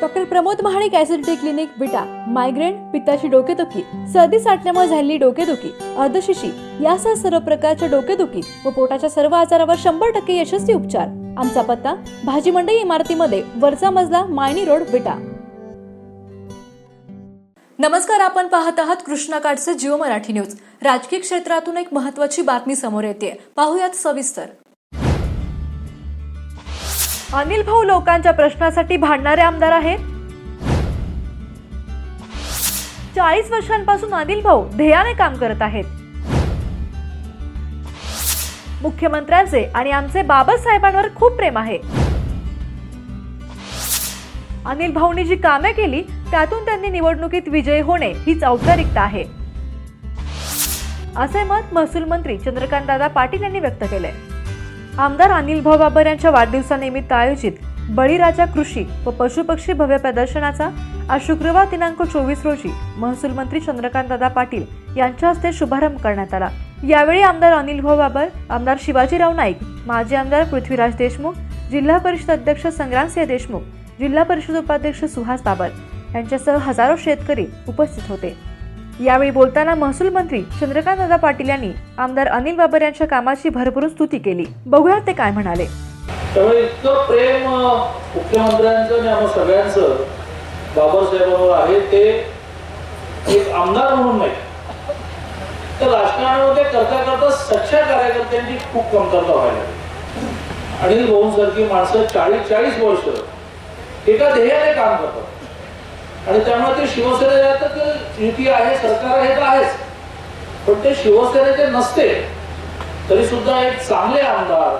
Doctor Pramod Mahadik acidity clinic Vita migraine पित्ताची डोकेदुखी सर्दी साठल्यामुळे झालेली डोकेदुखी अर्धशिशी यासह सर्व प्रकारच्या डोकेदुखी व पोटाच्या सर्व आजारावर शंभर टक्के यशस्वी उपचार. आमचा पत्ता भाजी मंडई इमारतीमध्ये वरचा मजला मायनी रोड विटा. नमस्कार आपण पाहत आहात कृष्णाकाठचे जिओ मराठी न्यूज. राजकीय क्षेत्रातून एक महत्वाची बातमी समोर येते. पाहुयात सविस्तर. अनिल भाऊ लोकांच्या प्रश्नासाठी भांडणारे आमदार आहेत चाळीस वर्षांपासून अनिल भाऊ ध्येयाने काम करत आहेत. मुख्यमंत्र्यांचे आणि आमचे बाबासाहेबांवर खूप प्रेम आहे. अनिल भाऊंनी जी कामे केली त्यातून त्यांनी निवडणुकीत विजयी होणे हीच औपचारिकता आहे. असे मत महसूल मंत्री चंद्रकांतदादा पाटील यांनी व्यक्त केले आमदार अनिल भाऊ बाबर यांच्या वाढदिवसानिमित्त आयोजित बळीराजा कृषी व पशुपक्षी भव्य प्रदर्शनाचा आज शुक्रवार दिनांक चोवीस रोजी महसूल मंत्री चंद्रकांतदादा पाटील यांच्या हस्ते शुभारंभ करण्यात आला. यावेळी आमदार अनिल भाऊ बाबर आमदार शिवाजीराव नाईक माजी आमदार पृथ्वीराज देशमुख जिल्हा परिषद अध्यक्ष संग्रामसिंह देशमुख जिल्हा परिषद उपाध्यक्ष सुहास बाबर यांच्यासह हजारो शेतकरी उपस्थित होते. यावेळी बोलताना महसूल मंत्री चंद्रकांतदादा पाटील यांनी आमदार अनिल बाबर यांच्या कामाची भरभरून स्तुती केली. बघूयात ते काय म्हणाले. त्यामुळे इतकं प्रेम मुख्यमंत्र्यांचं आणि आम्हा सगळ्यांचं बाबासाहेबांवर आहे ते एक आमदार म्हणून नाही. तर राजकारणामध्ये करता करता सच्च्या कार्यकर्त्यांची खूप कमतरता व्हायला अनिल भाऊंसारखी माणसं चाळीस चाळीस वर्ष एका ध्येयाने काम करतात. आणि त्यामुळे ते शिवसेनेला तर युती आहे सरकार आहे तर आहेच. पण ते शिवसेनेचे नसते. तरी सुद्धा एक चांगले आमदार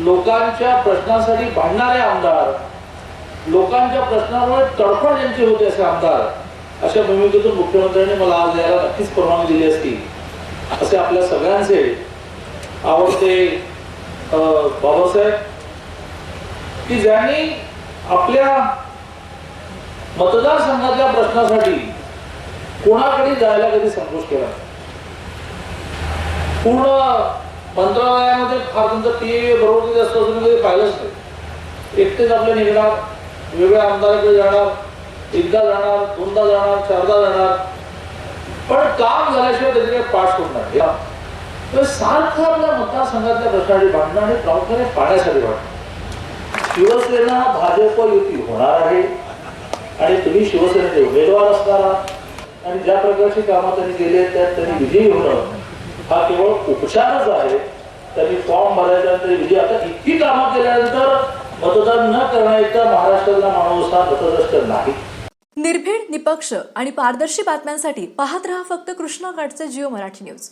लोकांच्या प्रश्नासाठी भांडणारे आमदार लोकांच्या प्रश्नामुळे तडफड यांची होते असे आमदार अशा भूमिकेतून मुख्यमंत्र्यांनी मला आज यायला नक्कीच परवानगी दिली असती. असे आपल्या सगळ्यांचे आवडते अं, बाबासाहेब की ज्यांनी आपल्या मतदारसंघातल्या प्रश्नासाठी कोणाकडे जायला कधी संकोच केला? पूर्ण मंत्रालयामध्ये फार त्यांचं पी बरोबर किती असतं असं कधी पाहिलंच नाही. एकटेच आपले निघणार वेगळ्या आमदाराकडे जाणार एकदा जाणार दोनदा जाणार चारदा जाणार. पण काम झाल्याशिवाय त्याचे काही पाठ सोडणार तर सारखं आपल्या मतदारसंघातल्या प्रश्नासाठी भांडणं आणि प्रामुख्याने पाण्यासाठी भांडणं. शिवसेना भाजप युती होणार आहे. आणि तुम्ही शिवसेनेचे उमेदवार असणार आणि ज्या प्रकारची कामं त्यांनी केली आहेत त्यात त्यांनी विजयी होणं हा केवळ उपचारच आहे. त्यांनी फॉर्म भरायचा तरी विजय आता इतकी कामं केल्यानंतर मतदान न करण्याचा महाराष्ट्रातला माणूस हा मतद्रष्ट नाही. निर्भीड निपक्ष आणि पारदर्शी बातम्यांसाठी पाहत रहा फक्त कृष्णा घाटचे जिओ मराठी न्यूज.